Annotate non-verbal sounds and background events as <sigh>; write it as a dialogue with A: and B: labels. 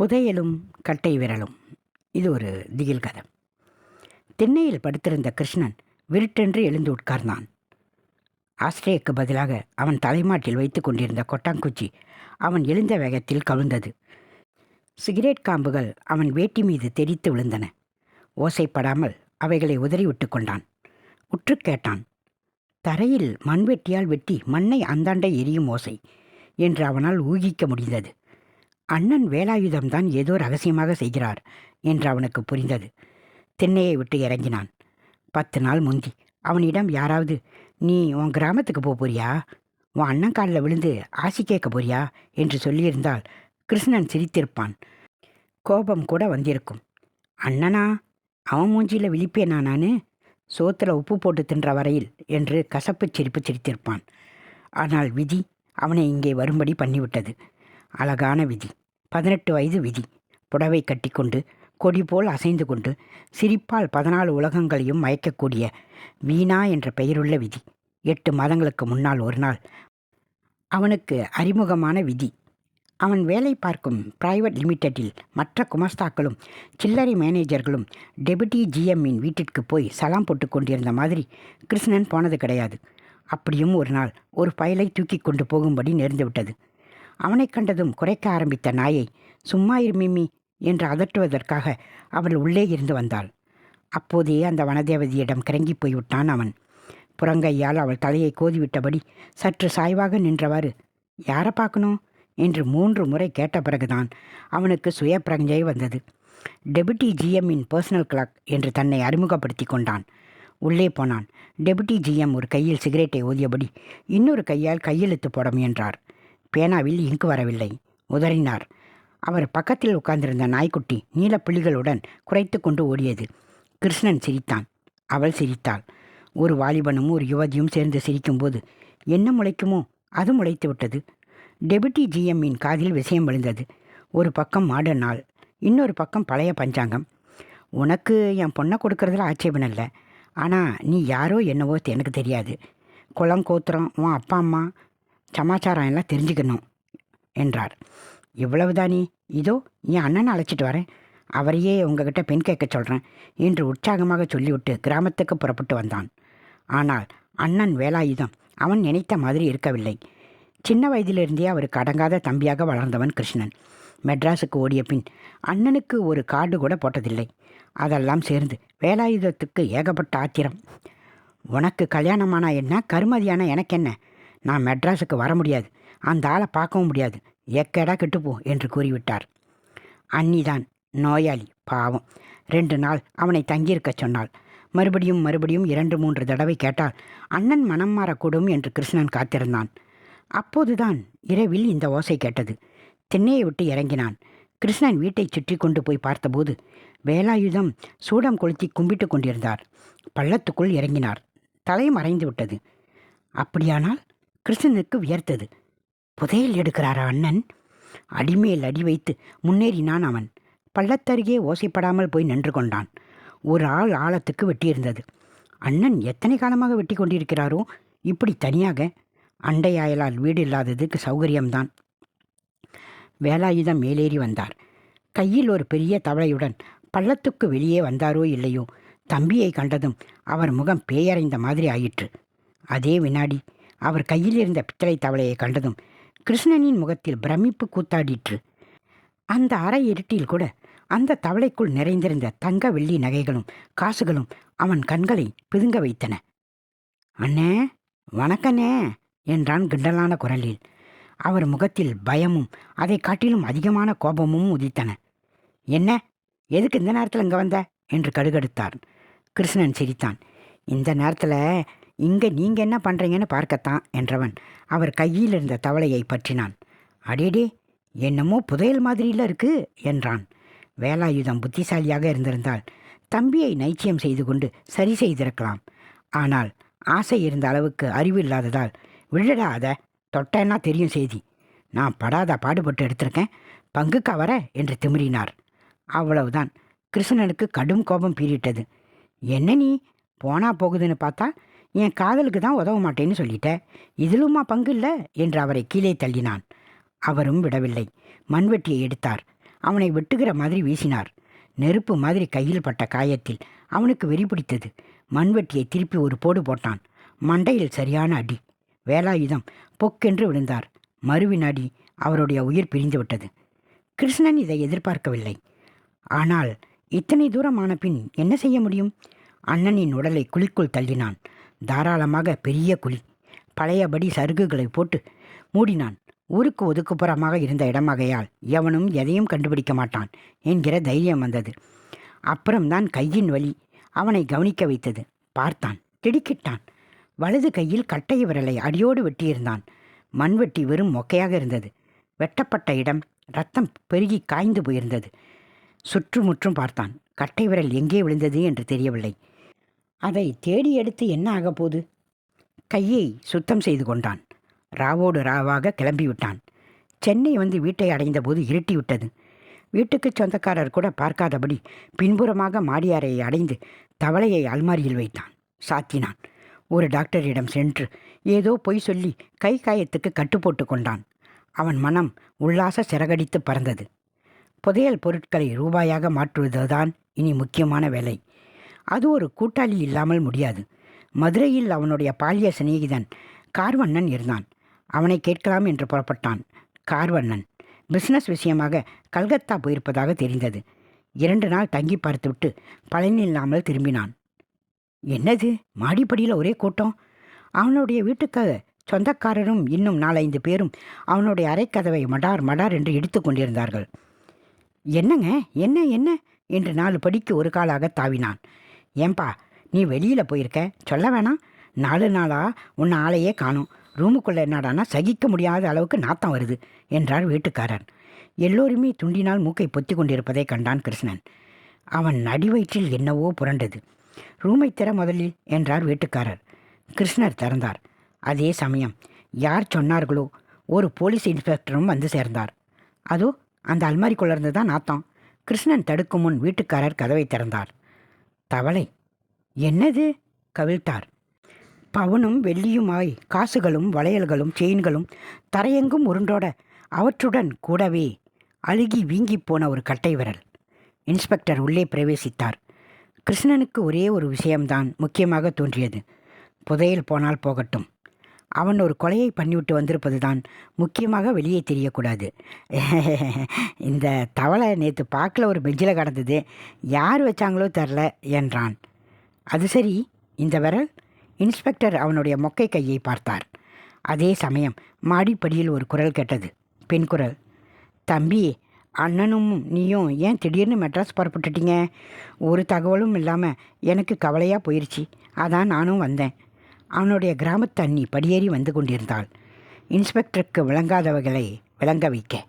A: புதையலும் கட்டை விரலும். இது ஒரு திகில் கதை. திண்ணையில் படுத்திருந்த கிருஷ்ணன் விருட்டென்று எழுந்து உட்கார்ந்தான். ஆஸ்திரேக்கு பதிலாக அவன் தலைமாட்டில் வைத்து கொண்டிருந்த கொட்டாங்குச்சி அவன் எழுந்த வேகத்தில் கவிழ்ந்தது. சிகரெட் காம்புகள் அவன் வேட்டி மீது தெரித்து விழுந்தன. ஓசைப்படாமல் அவைகளை உதறிவிட்டு கொண்டான். உற்று கேட்டான் தரையில் மண்வெட்டியால் வெட்டி மண்ணை அந்தாண்டை எரியும் ஓசை என்று அவனால் ஊகிக்க முடிந்தது. அண்ணன் வேலாயுதம்தான் ஏதோ ரகசியமாக செய்கிறார் என்று அவனுக்கு புரிந்தது. திண்ணையை விட்டு இறங்கினான். பத்து நாள் முந்தி அவனிடம் யாராவது நீ உன் கிராமத்துக்கு போக போறியா? உன் அண்ணன் காலில் விழுந்து ஆசி கேட்க போறியா? என்று சொல்லியிருந்தால் கிருஷ்ணன் சிரித்திருப்பான். கோபம் கூட வந்திருக்கும். அண்ணனா அவன் மூஞ்சியில் விழிப்பேனா நான்? சோத்தில் உப்பு போட்டு தின்ற வரையில் என்று கசப்புச் சிரிப்பு சிரித்திருப்பான். ஆனால் விதி அவனை இங்கே வரும்படி பண்ணிவிட்டது. அழகான விதி. பதினெட்டு வயது விதி. புடவை கட்டிக்கொண்டு கொடி போல் அசைந்து கொண்டு சிரிப்பால் பதினாலு உலகங்களையும் மயக்கக்கூடிய வீணா என்ற பெயருள்ள விதி. எட்டு மாதங்களுக்கு முன்னால் ஒரு நாள். அவனுக்கு அறிமுகமான விதி. அவன் வேலை பார்க்கும் பிரைவேட் லிமிடெட்டில் மற்ற குமஸ்தாக்களும் சில்லறை மேனேஜர்களும் டெபுட்டி ஜிஎம்மின் வீட்டிற்கு போய் சலாம் போட்டு கொண்டிருந்த மாதிரி கிருஷ்ணன் போனது கிடையாது. அப்படியும் ஒரு நாள் ஒரு ஃபைலை தூக்கி கொண்டு போகும்படி நேர்ந்துவிட்டது. அவனை அவனைக் கண்டதும் குறைக்க ஆரம்பித்த நாயை சும்மா இரு மிம்மி என்று அதட்டுவதற்காக அவள் உள்ளே இருந்து வந்தாள். அப்போதே அந்த வனதேவதியிடம் கிறங்கி போய்விட்டான் அவன். புறங்கையால் அவள் தலையை கோதிவிட்டபடி சற்று சாய்வாக நின்றவாறு யாரை பார்க்கணும்? என்று மூன்று முறை கேட்ட பிறகுதான் அவனுக்கு சுய பிரஞ்சை வந்தது. டெபுட்டி ஜிஎம்மின் பர்சனல் கிளாக் என்று தன்னை அறிமுகப்படுத்தி கொண்டான். உள்ளே போனான். டெபுட்டி ஜிஎம் ஒரு கையில் சிகரெட்டை ஓதியபடி இன்னொரு கையால் கையெழுத்து போட முயன்றார். பேனாவில் இங்கு வரவில்லை. உதறினார். அவர் பக்கத்தில் உட்கார்ந்திருந்த நாய்க்குட்டி நீலப்புள்ளிகளுடன் குறைத்து கொண்டு ஓடியது. கிருஷ்ணன் சிரித்தான். அவள் சிரித்தாள். ஒரு வாலிபனும் ஒரு யுவதியும் சேர்ந்து சிரிக்கும்போது என்ன முளைக்குமோ அது முளைத்து விட்டது. டெபுட்டி ஜிஎம்மின் காதில் விஷயம் விழுந்தது. ஒரு பக்கம் மாடர்ன் நாள் இன்னொரு பக்கம் பழைய பஞ்சாங்கம். உனக்கு என் பொண்ணை கொடுக்கறதுல ஆட்சேபம் இல்லை. ஆனால் நீ யாரோ என்னவோ எனக்கு தெரியாது. குளம் கோத்திரம் உன் அப்பா அம்மா சமாச்சாரம் எல்லாம் தெரிஞ்சுக்கணும் என்றார். இவ்வளவுதானே இதோ என் அண்ணனை அழைச்சிட்டு வரேன். அவரையே உங்ககிட்ட பெண் கேட்க சொல்கிறேன் என்று உற்சாகமாக சொல்லிவிட்டு கிராமத்துக்கு புறப்பட்டு வந்தான். ஆனால் அண்ணன் வேலாயுதம் அவன் நினைத்த மாதிரி இருக்கவில்லை. சின்ன வயதிலிருந்தே அவருக்கு அடங்காத தம்பியாக வளர்ந்தவன் கிருஷ்ணன். மெட்ராஸுக்கு ஓடிய பின் அண்ணனுக்கு ஒரு கார்டு கூட போட்டதில்லை. அதெல்லாம் சேர்ந்து வேலாயுதத்துக்கு ஏகப்பட்ட ஆத்திரம். உனக்கு கல்யாணமானா என்ன? கருமதியானா? எனக்கு என்ன நான் மெட்ராஸுக்கு வர முடியாது. அந்த ஆளை பார்க்கவும் முடியாது. எக்கேடா கெட்டுப்போ என்று கூறிவிட்டார். அன்னிதான் நோயாளி பாவம். ரெண்டு நாள் அவனை தங்கியிருக்க சொன்னாள். மறுபடியும் மறுபடியும் இரண்டு மூன்று தடவை கேட்டால் அண்ணன் மனம் மாறக்கூடும் என்று கிருஷ்ணன் காத்திருந்தான். அப்போதுதான் இரவில் இந்த ஓசை கேட்டது. திண்ணையை விட்டு இறங்கினான். கிருஷ்ணன் வீட்டை சுற்றி கொண்டு போய் பார்த்தபோது வேலாயுதம் சூடம் கொளுத்தி கும்பிட்டு கொண்டிருந்தார். பள்ளத்துக்குள் இறங்கினார். தலை மறைந்து விட்டது. அப்படியானால் கிருஷ்ணனுக்கு வியர்த்தது. புதையல் எடுக்கிறாரா அண்ணன்? அடிமேல் அடி வைத்து முன்னேறினான் அவன். பள்ளத்தருகே ஓசைப்படாமல் போய் நின்று கொண்டான். ஒரு ஆள் ஆழத்துக்கு வெட்டியிருந்தது. அண்ணன் எத்தனை காலமாக வெட்டி கொண்டிருக்கிறாரோ? இப்படி தனியாக. அண்டை அயலால் வீடு இல்லாததுக்கு சௌகரியம்தான். வேலாயுதம் மேலேறி வந்தார். கையில் ஒரு பெரிய தவளையுடன் பள்ளத்துக்கு வெளியே வந்தாரோ இல்லையோ? தம்பியை கண்டதும் அவர் முகம் பேயறைந்த மாதிரி ஆயிற்று. அதே வினாடி அவர் கையில் இருந்த பித்தளை தவளையை கண்டதும் கிருஷ்ணனின் முகத்தில் பிரமிப்பு கூத்தாடிற்று. அந்த அறை இருட்டில் கூட அந்த தவளைக்குள் நிறைந்திருந்த தங்க வெள்ளி நகைகளும் காசுகளும் அவன் கண்களை பிதுங்க வைத்தன. அண்ணே வணக்கண்ணே என்றான் கிண்டலான குரலில். அவர் முகத்தில் பயமும் அதை காட்டிலும் அதிகமான கோபமும் உதித்தன. என்ன எதுக்கு இந்த நேரத்தில் இங்கே வந்த? என்று கடுகடுத்தார். கிருஷ்ணன் சிரித்தான். இந்த நேரத்தில் இங்கே நீங்கள் என்ன பண்ணுறீங்கன்னு பார்க்கத்தான் என்றவன் அவர் கையில் இருந்த தவளையை பற்றினான். அடேடே என்னமோ புதையல் மாதிரியில் இருக்கு என்றான். வேலாயுதம் புத்திசாலியாக இருந்திருந்தால் தம்பியை நைச்சியம் செய்து கொண்டு சரி செய்திருக்கலாம். ஆனால் ஆசை இருந்த அளவுக்கு அறிவு இல்லாததால் விழடா தொட்டேன்னா தெரியும் செய்தி. நான் படாத பாடுபட்டு எடுத்திருக்கேன் பங்குக்கா வர என்று திமிரினார். அவ்வளவுதான் கிருஷ்ணனுக்கு கடும் கோபம் பீறிட்டது. என்ன நீ போனா போகுதுன்னு பார்த்தா என் காதலுக்கு தான் உதவ மாட்டேன்னு சொல்லிட்ட. இதிலுமா பங்கு இல்லை என்று அவரை கீழே தள்ளினான். அவரும் விடவில்லை. மண்வெட்டியை எடுத்தார். அவனை வெட்டுகிற மாதிரி வீசினார். நெருப்பு மாதிரி கையில் பட்ட காயத்தில் அவனுக்கு வெறி பிடித்தது. மண்வெட்டியை திருப்பி ஒரு போடு போட்டான். மண்டையில் சரியான அடி. வேலாயுதம் பொக்கென்று விழுந்தார். மறுவினாடி அவருடைய உயிர் பிரிந்து விட்டது. கிருஷ்ணன் இதை எதிர்பார்க்கவில்லை. ஆனால் இத்தனை தூரம் ஆன பின் என்ன செய்ய முடியும்? அண்ணனின் உடலை குழிக்குள் தள்ளினான். தாராளமாக பெரிய குழி. பழையபடி சருகுகளை போட்டு மூடினான். ஊருக்கு ஒதுக்குப்புறமாக இருந்த இடமாகையால் எவனும் எதையும் கண்டுபிடிக்க மாட்டான் என்கிற தைரியம் வந்தது. அப்புறம்தான் கையின் வலி அவனை கவனிக்க வைத்தது. பார்த்தான். திடுக்கிட்டான். வலது கையில் கட்டை விரலை அடியோடு வெட்டியிருந்தான். மண்வெட்டி வெறும் மொக்கையாக இருந்தது. வெட்டப்பட்ட இடம் ரத்தம் பெருகி காய்ந்து போயிருந்தது. சுற்றுமுற்றும் பார்த்தான். கட்டை விரல் எங்கே விழுந்தது என்று தெரியவில்லை. அதை தேடி எடுத்து என்ன ஆகப்போகுது கையை சுத்தம் செய்து கொண்டான். ராவோடு ராவாக கிளம்பிவிட்டான். சென்னை வந்து வீட்டை அடைந்தபோது இருட்டிவிட்டது. வீட்டுக்கு சொந்தக்காரர் கூட பார்க்காதபடி பின்புறமாக மாடியாரையை அடைந்து தவளையை அல்மாரியில் வைத்தான். சாத்தினான். ஒரு டாக்டரிடம் சென்று ஏதோ பொய் சொல்லி கை காயத்துக்கு கட்டுப்போட்டு கொண்டான். அவன் மனம் உல்லாச சிறகடித்து பறந்தது. புதையல் பொருட்களை ரூபாயாக மாற்றுவதுதான் இனி முக்கியமான வேலை. அது ஒரு கூட்டாளி இல்லாமல் முடியாது. மதுரையில் அவனுடைய பாலிய சிநேகிதன் கார்வண்ணன் இருந்தான். அவனை கேட்கலாம் என்று புறப்பட்டான் கார்வண்ணன். பிஸ்னஸ் விஷயமாக கல்கத்தா போயிருப்பதாக தெரிந்தது. இரண்டு நாள் தங்கி பார்த்துவிட்டு பலன் இல்லாமல் திரும்பினான். என்னது? மாடிப்படியில் ஒரே கூட்டம்? அவனுடைய வீட்டுக்கு சொந்தக்காரரும் இன்னும் நாலைந்து பேரும் அவனுடைய அறைக்கதவை மடார் மடார் என்று இடித்து கொண்டிருந்தார்கள். என்னங்க? என்ன? என்ன? என்று நாலு படிக்கு ஒரு காலாக தாவினான். ஏன்பா நீ வெளியில் போயிருக்க? சொல்ல வேணாம். நாலு நாளாக உன்னை ஆளையே காணும். ரூமுக்குள்ளே என்னடானா சகிக்க முடியாத அளவுக்கு நாத்தம் வருது என்றார் வீட்டுக்காரன் எல்லோருமே துண்டினால் மூக்கை பொத்தி கொண்டிருப்பதை கண்டான் கிருஷ்ணன். அவன் நடிவயிற்றில் என்னவோ புரண்டது. ரூமை திற முதலில் என்றார் வீட்டுக்காரர். கிருஷ்ணர் திறந்தார். அதே சமயம் யார் சொன்னார்களோ ஒரு போலீஸ் இன்ஸ்பெக்டரும் வந்து சேர்ந்தார். அதோ அந்த அல்மாரிக்குள்ளேருந்து தான் நாத்தம். கிருஷ்ணன் தடுக்கும் முன் வீட்டுக்காரர் கதவை திறந்தார். தவளை. என்னது? கவிழ்த்தார். பவுனும் வெள்ளியுமாய் காசுகளும் வளையல்களும் செயின்களும் தரையெங்கும் உருண்டோட அவற்றுடன் கூடவே அழுகி வீங்கிப் போன ஒரு கட்டை விரல். இன்ஸ்பெக்டர் உள்ளே பிரவேசித்தார். கிருஷ்ணனுக்கு ஒரே ஒரு விஷயம்தான் முக்கியமாக தோன்றியது. புதையல் போனால் போகட்டும். அவன் ஒரு கொலையை பண்ணிவிட்டு வந்திருப்பது தான் முக்கியமாக வெளியே தெரியக்கூடாது. <laughs> இந்த தவளை நேற்று பார்க்கல ஒரு பெஞ்சில் கடந்தது. யார் வச்சாங்களோ தெரில என்றான். அது சரி இந்த விரல்? இன்ஸ்பெக்டர் அவனுடைய மொக்கை கையை பார்த்தார். அதே சமயம் மாடிப்படியில் ஒரு குரல் கேட்டது. பெண் குரல். தம்பி அண்ணனும் நீயும் ஏன் திடீர்னு மெட்ராஸ் புறப்பட்டுட்டீங்க? ஒரு தகவலும் இல்லாமல் எனக்கு கவலையாக போயிடுச்சு அதான் நானும் வந்தேன். அவனுடைய கிராமத்து அண்ணி படியேறி வந்து கொண்டிருந்தாள். இன்ஸ்பெக்டருக்கு விளங்காதவைகளை விளங்க வைக்க.